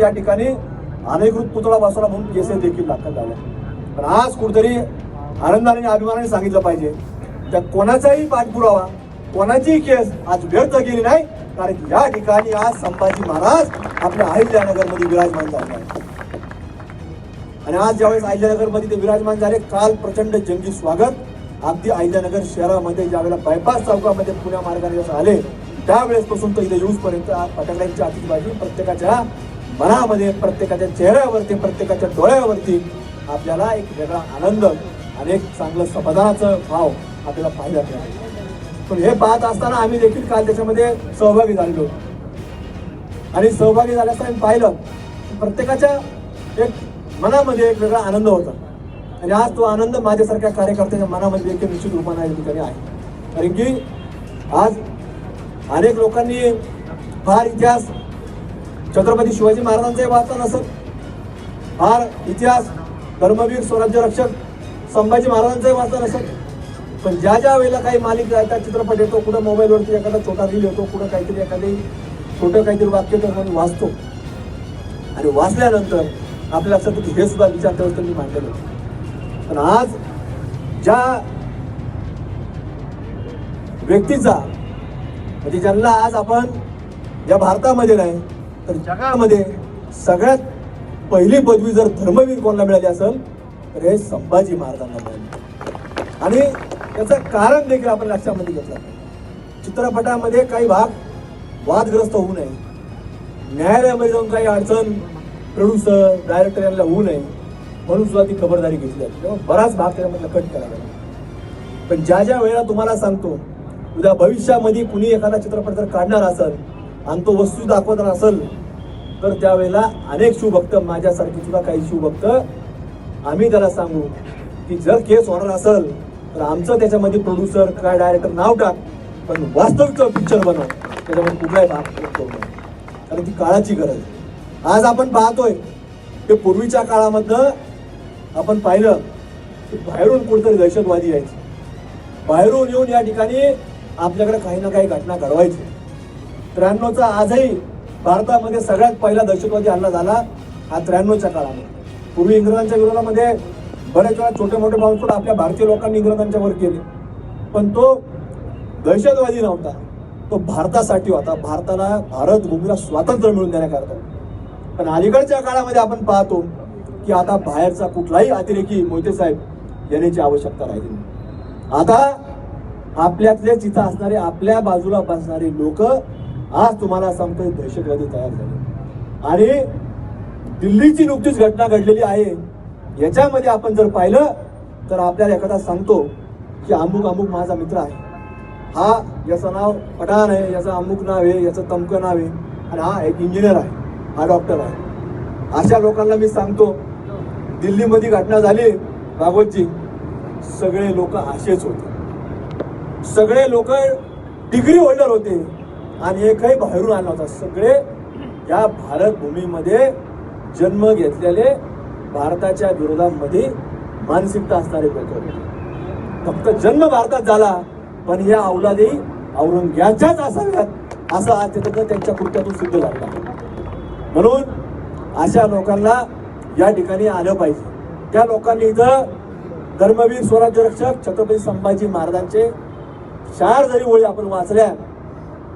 या ठिकाणी अनधिकृत पुतळा बसवला म्हणून केसेस देखील दाखल झाल्या पण आज कुठेतरी आनंदाने आणि अभिमानाने सांगितलं पाहिजे त्या कोणाचाही पाठपुरावा कोणाचीही केस आज व्यर्थ गेली नाही कारण या ठिकाणी आज संभाजी महाराज आपल्या अहिल्यानगरमध्ये विराजमान झाले आणि आज ज्यावेळेस अहिल्यानगरमध्ये ते विराजमान झाले काल प्रचंड जंगी स्वागत. अगदी अहिल्यानगर शहरामध्ये ज्यावेळेला बायपास चौकामध्ये पुण्या मार्गाने जसं आले त्यावेळेसपासून तर इथे येऊसपर्यंत आज फटाकड्यांची आतिषबाजी प्रत्येकाच्या मनामध्ये प्रत्येकाच्या चेहऱ्यावरती प्रत्येकाच्या डोळ्यावरती आपल्याला एक वेगळा आनंद आणि एक चांगलं समाधानाचं भाव आपल्याला पाहिजे मिळाला. पण हे पाहत असताना आम्ही देखील काल त्याच्यामध्ये सहभागी झालेलो. आणि सहभागी झाल्याचं आम्ही पाहिलं प्रत्येकाच्या एक मनामध्ये एक वेगळा आनंद होता. आणि आज तो आनंद माझ्यासारख्या कार्यकर्त्याच्या मनामध्ये देखील निश्चित रूपाने या ठिकाणी आहे. कारण की आज अनेक लोकांनी फार इतिहास छत्रपती शिवाजी महाराजांचाही वाचला असत फार इतिहास धर्मवीर स्वराज्य रक्षक संभाजी महाराजांचाही वाचला असत पण ज्या ज्या वेळेला काही मालिक येतात चित्रपट येतो कुठं मोबाईलवरती एखादा छोटा रील येतो कुठं काहीतरी एखादी छोटं काहीतरी वाक्य तर म्हणून वाचतो. आणि वाचल्यानंतर आपल्या लक्षात हे सुद्धा विचार त्यावेळेस त्यांनी मांडलेलं पण आज ज्या व्यक्तीचा म्हणजे ज्यांना आज आपण या भारतामध्ये नाही तर जगामध्ये सगळ्यात पहिली पदवी जर धर्मवीर कोणाला मिळाली असेल तर हे संभाजी महाराजांना मिळाली. आणि त्याचं कारण देखील आपण लक्षामध्ये घेतलं चित्रपटामध्ये काही भाग वादग्रस्त होऊ नये. न्यायालयामध्ये जाऊन काही अडचण प्रोड्युसर डायरेक्टर यांना होऊ नये म्हणून सुद्धा ती खबरदारी घेतली आहे. तेव्हा बराच भाग त्याच्यामधला कट करावा पण ज्या ज्या वेळेला तुम्हाला सांगतो उद्या भविष्यामध्ये कुणी एखादा चित्रपट जर काढणार असेल आणि तो वस्तू दाखवणार असेल तर त्यावेळेला अनेक शिवभक्त माझ्यासारखे सुद्धा काही शिवभक्त आम्ही त्याला सांगू की जर केस होणार असेल तर आमचं त्याच्यामध्ये प्रोड्युसर काय डायरेक्टर नाव टाक पण वास्तविक पिक्चर बनव. त्याच्यामध्ये कुठलाही भाग करू कारण ती काळाची गरज आहे. आज आपण पाहतोय ते पूर्वीच्या काळामधनं आपण पाहिलं की बाहेरून कुठेतरी दहशतवादी यायचे. बाहेरून येऊन या ठिकाणी आपल्याकडे काही ना काही घटना घडवायची. त्र्याण्णवचा आजही भारतामध्ये सगळ्यात पहिला दहशतवादी हल्ला झाला हा त्र्याण्णवच्या काळामध्ये. पूर्वी इंग्रजांच्या विरोधामध्ये बरेच वेळा छोटे मोठे बांबस्फोट आपल्या भारतीय लोकांनी इंग्रजांच्या वर केले. पण तो दहशतवादी नव्हता. तो भारतासाठी होता. भारताला भारत भूमीला स्वातंत्र्य मिळून देण्याकरता. पण अलीकडच्या काळामध्ये आपण पाहतो की आता बाहेरचा कुठलाही अतिरेकी मोहिते साहेब येण्याची आवश्यकता राहिली आता आपल्यातलेच तिथं असणारे आपल्या बाजूला बसणारे लोक आज तुम्हाला सांगतोय दहशतवादी तयार झाले. आणि दिल्लीची नुकतीच घटना घडलेली आहे. याच्यामध्ये आपण जर पाहिलं तर आपल्याला एखादा सांगतो की अमुक अमुक माझा मित्र आहे. हा याचं नाव पठाण आहे याचं अमुक नाव आहे याचं तमकं नाव आहे आणि हा एक इंजिनियर आहे हा डॉक्टर आहे. अशा लोकांना मी सांगतो दिल्लीमध्ये घटना झाली भागवतची सगळे लोक असेच होते. सगळे लोक डिग्री होल्डर होते. आणि एकही बाहेरून आला होता सगळे या भारत भूमीमध्ये जन्म घेतलेले भारताच्या विरोधामध्ये मानसिकता असणारे लोक होते. फक्त जन्म भारतात झाला पण या औलादी औरंग्याच्याच असाव्यात असं आज तिथं त्यांच्या कृत्यातून सिद्ध झालं म्हणून अशा लोकांना या ठिकाणी आलं पाहिजे. त्या लोकांनी इथं धर्मवीर स्वराज्य रक्षक छत्रपती संभाजी महाराजांचे चार जरी ओळी आपण वाचल्या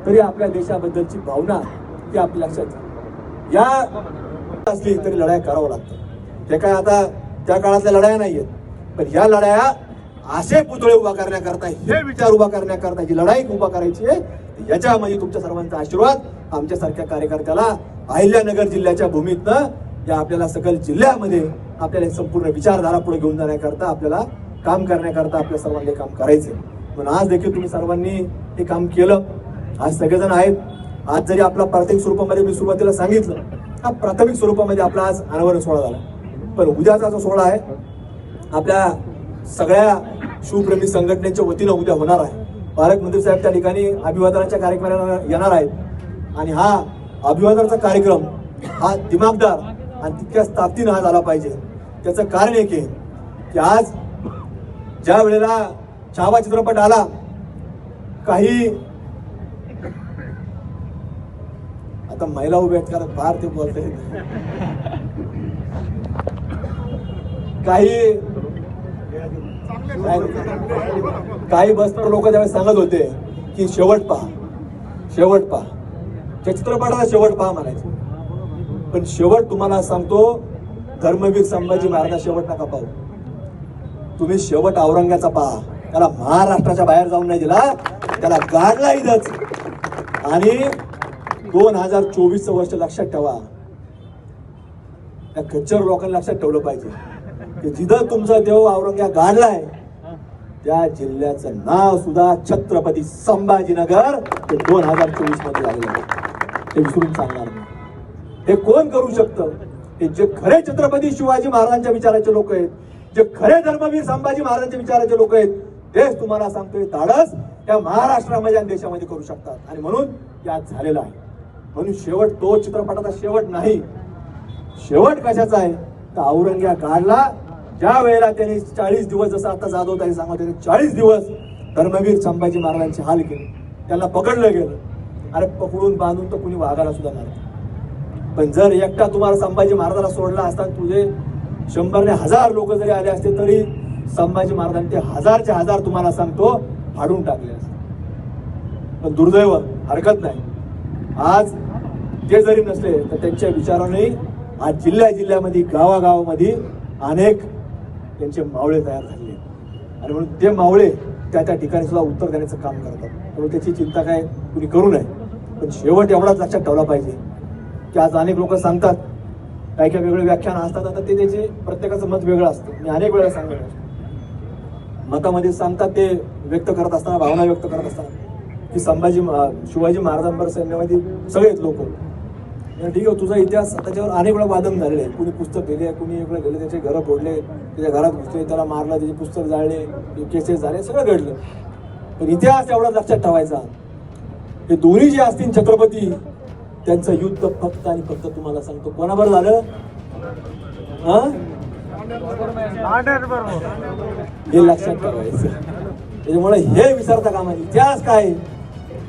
तरी आपल्या देशाबद्दलची भावना ती आपल्या लक्षात या असली तरी लढाई करावं लागतं. ते काय आता त्या काळातल्या लढाया नाहीयेत. पण या लढाया असे पुतळे उभा करण्याकरता हे विचार उभा करण्याकरता जी लढाई उभा करायची आहे याच्यामध्ये तुमच्या सर्वांचा आशीर्वाद आमच्यासारख्या कार्यकर्त्याला अहिल्यानगर जिल्ह्याच्या भूमीतनं या आपल्याला सकल जिल्ह्यामध्ये आपल्याला संपूर्ण विचारधारा पुढे घेऊन जाण्याकरता आपल्याला काम करण्याकरता आपल्या सर्वांनी काम करायचे पण आज देखील तुम्ही सर्वांनी हे काम केलं. आज सगळेजण आहेत. आज जरी आपला प्राथमिक स्वरूपामध्ये मी सुरुवातीला सांगितलं हा प्राथमिक स्वरूपामध्ये आपला आज अनावरण सोहळा झाला. पण उद्याचा जो सोहळा आहे आपल्या सगळ्या शिवप्रेमी संघटनेच्या वतीनं उद्या होणार आहे. पालक मंत्री साहेब त्या ठिकाणी अभिवादनाच्या कार्यक्रमाला येणार आहेत. आणि हा अभिवादनाचा कार्यक्रम हा दिमागदार आणि तितक्याच ताकदीनं हा झाला पाहिजे. त्याचं कारण एक आहे की आज ज्या वेळेला छावा चित्रपट आला काही आता महिला उभ्या आहेत कारण फार ते बोलते काही काही बसपर लोक त्यावेळेस सांगत होते की शेवट पहा शेवट पहा. त्या चित्रपटाला शेवट पहा म्हणायचं. पण शेवट तुम्हाला सांगतो धर्मवीर संभाजी महाराजा शेवट नका पाहू. तुम्ही शेवट औरंगाचा पहा. त्याला महाराष्ट्राच्या बाहेर जाऊन नाही दिला त्याला गाडला इथंच. आणि दोन हजार चोवीसचं वर्ष लक्षात ठेवा. त्या खच्चर लोकांना लक्षात ठेवलं पाहिजे. की जिथं तुमचा देव औरंग्या गाडलाय त्या जिल्ह्याचं नाव सुद्धा छत्रपती संभाजीनगर ते दोन हजार चोवीसमध्ये लागलं ते विसरून सांगणार नाही. हे कोण करू शकतं? हे जे खरे छत्रपती शिवाजी महाराजांच्या विचाराचे लोक आहेत जे खरे धर्मवीर संभाजी महाराजांच्या विचाराचे लोक आहेत तेच तुम्हाला सांगतोय धाडस त्या महाराष्ट्रामध्ये आणि देशामध्ये करू शकतात. आणि म्हणून यात झालेलं आहे. म्हणून शेवट तो चित्रपटाचा शेवट नाही. शेवट कशाचा आहे? तर औरंग्या काढला ज्या वेळेला त्यांनी चाळीस दिवस जसं आता जाधव त्यांनी सांगत होते चाळीस दिवस धर्मवीर संभाजी महाराजांचे हाल केले. त्यांना पकडलं गेलं. अरे पकडून बांधून तर कुणी वागायला सुद्धा नाही. पण जर एकटा तुम्हाला संभाजी महाराजाला सोडला असता तुझे शंभरने हजार लोक जरी आले असते तरी संभाजी महाराजांनी ते हजारचे हजार तुम्हाला सांगतो फाडून टाकले असते. पण दुर्दैव हरकत नाही. आज ते जरी नसले तर त्यांच्या विचाराने आज जिल्ह्या जिल्ह्यामध्ये गावागावामध्ये अनेक त्यांचे मावळे तयार झाले आणि म्हणून ते मावळे त्या त्या ठिकाणी सुद्धा उत्तर देण्याचं काम करतात. त्यामुळे त्याची चिंता काय कुणी करू नये. पण शेवट एवढाच लक्षात ठेवला पाहिजे की आज अनेक लोक सांगतात काही काही वेगळे व्याख्यान असतात आता ते त्याचे प्रत्येकाचं मत वेगळं असतं. मी अनेक वेळा सांगत मतामध्ये सांगतात ते व्यक्त करत असताना भावना व्यक्त करत असताना. की संभाजी महा- शिवाजी महाराजांवर सैन्यामध्ये सगळेच लोक. ठीक आहे तुझा इतिहास त्याच्यावर अनेक वेळा वादन झालेले आहे. कुणी पुस्तक लिहिले कुणी इकडे गेले त्याचे घरं फोडले त्याच्या घरात घुसले त्याला मारलं त्याचे पुस्तक जाळले केसेस झाले सगळं घडलं. पण इतिहास एवढा लक्षात ठेवायचा हे दोन्ही जे असतील छत्रपती त्यांचं युद्ध फक्त आणि फक्त तुम्हाला सांगतो. कोणावर झालं? हे? लक्षात ठेवायचं. त्याच्यामुळे हे विसरता कामा इतिहास काय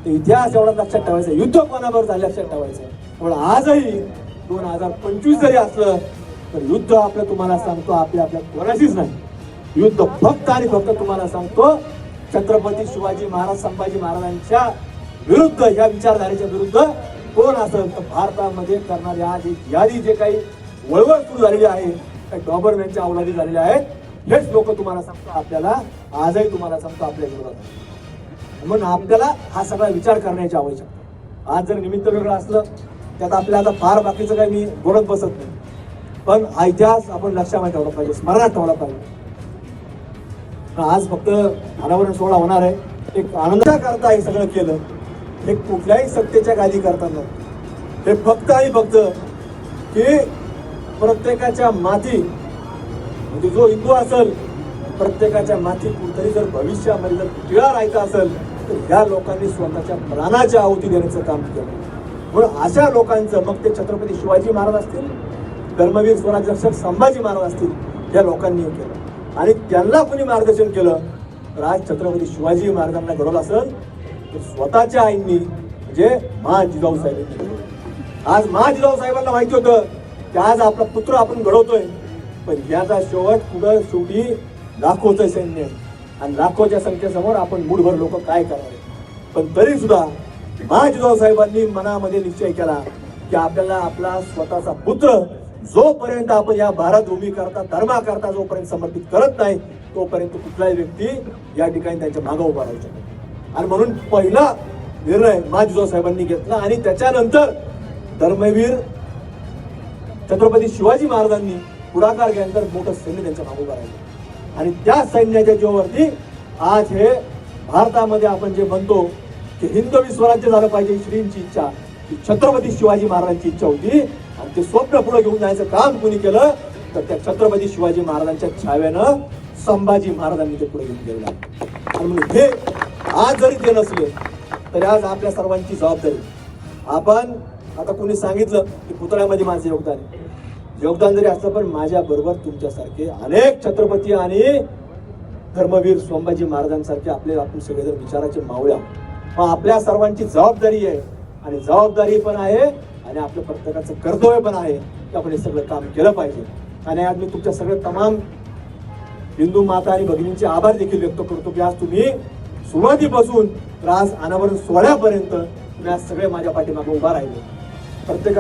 इतिहास एवढा लक्षात ठेवायचा युद्ध कोणाबरोबर झाले लक्षात ठेवायचं त्यामुळे आजही दोन हजार पंचवीस जरी असलं तर युद्ध आपलं तुम्हाला सांगतो आपल्या आपल्या कोणाशीच नाही. युद्ध फक्त आणि फक्त तुम्हाला सांगतो छत्रपती शिवाजी महाराज संभाजी महाराजांच्या विरुद्ध या विचारधारेच्या विरुद्ध कोण असेल तर भारतामध्ये करणारी आज एक यादी जे काही वळवळ सुरू झालेली आहे त्या डॉबरमॅनच्या अवलादी झालेल्या आहेत हेच लोक तुम्हाला सांगतो आपल्याला आजही तुम्हाला सांगतो आपल्या विरोधात. म्हणून आपल्याला हा सगळा विचार करण्याची आवश्यकता आज जर निमित्त वेगळं असलं त्यात आपल्याला आता फार बाकीचं काही मी बोलत बसत नाही. पण हा इतिहास आपण लक्षामध्ये ठेवला पाहिजे स्मरणात ठेवला पाहिजे. आज फक्त अनावरण सोहळा होणार आहे. एक आनंदा करता हे सगळं केलं हे कुठल्याही सत्तेच्या गादी करताना हे फक्त आणि फक्त की प्रत्येकाच्या माती म्हणजे जो हिंदू असेल प्रत्येकाच्या माती कुठतरी जर भविष्यामध्ये जर टिळा राहायचा असेल तर ह्या लोकांनी स्वतःच्या प्राणाच्या आहुती देण्याचं काम केलं. म्हणून अशा लोकांचं मग ते छत्रपती शिवाजी महाराज असतील धर्मवीर स्वराज्यरक्षक संभाजी महाराज असतील या लोकांनी केलं. आणि त्यांना कोणी मार्गदर्शन केलं? राज छत्रपती शिवाजी महाराजांना घडवलं असेल तर स्वतःच्या आईंनी म्हणजे मा जिजाऊ साहेबांनी आज मा जिजाऊ साहेबांना माहिती होतं की आज आपला पुत्र आपण घडवतोय पण याचा शेवट पुढं शेवटी दाखवतोय सैन्य. आणि लाखोच्या संख्येसमोर आपण मूठभर लोक काय करावे पण तरी सुद्धा महाजिजाऊ साहेबांनी मनामध्ये निश्चय केला की आपल्याला आपला स्वतःचा पुत्र जोपर्यंत आपण या भारत भूमी करता धर्माकरता जोपर्यंत समर्पित करत नाही तोपर्यंत कुठलाही व्यक्ती या ठिकाणी त्यांच्या मागं उभा राहू शकतो आणि म्हणून पहिला निर्णय महाजिजाऊ साहेबांनी घेतला आणि त्याच्यानंतर धर्मवीर छत्रपती शिवाजी महाराजांनी पुढाकार घेतल्यानंतर मोठं सैन्य त्यांच्या मागोबा राहिलं. आणि त्या सैन्याच्या जीवावरती आज हे भारतामध्ये आपण जे म्हणतो की हिंदवी स्वराज्य झालं पाहिजे श्रींची इच्छा. ही छत्रपती शिवाजी महाराजांची इच्छा होती. आणि ते स्वप्न पुढे घेऊन जायचं काम कोणी केलं तर त्या छत्रपती शिवाजी महाराजांच्या छाव्यानं संभाजी महाराजांनी ते पुढे घेऊन गेलेलं आणि म्हणून हे आज जरी ते नसले तरी आज आपल्या सर्वांची जबाबदारी. आपण आता कोणी सांगितलं की पुतळ्यामध्ये माझं योगदान आहे. योगदान जरी असलं पण माझ्या बरोबर तुमच्यासारखे अनेक छत्रपती आणि धर्मवीर संभाजी महाराजांसारखे आपले आपण सगळेजण विचाराचे मावळ्या. मग आपल्या सर्वांची जबाबदारी आहे. आणि जबाबदारी पण आहे आणि आपलं प्रत्येकाचं कर्तव्य पण आहे की आपण हे सगळं काम केलं पाहिजे. आणि आज मी तुमच्या सगळ्या तमाम हिंदू माता आणि भगिनींचे आभार देखील व्यक्त करतो की आज तुम्ही सुरुवातीपासून त्रास अनावरण सोहळ्यापर्यंत तुम्ही आज सगळे माझ्या पाठीमागे उभा राहिले. प्रत्येकाने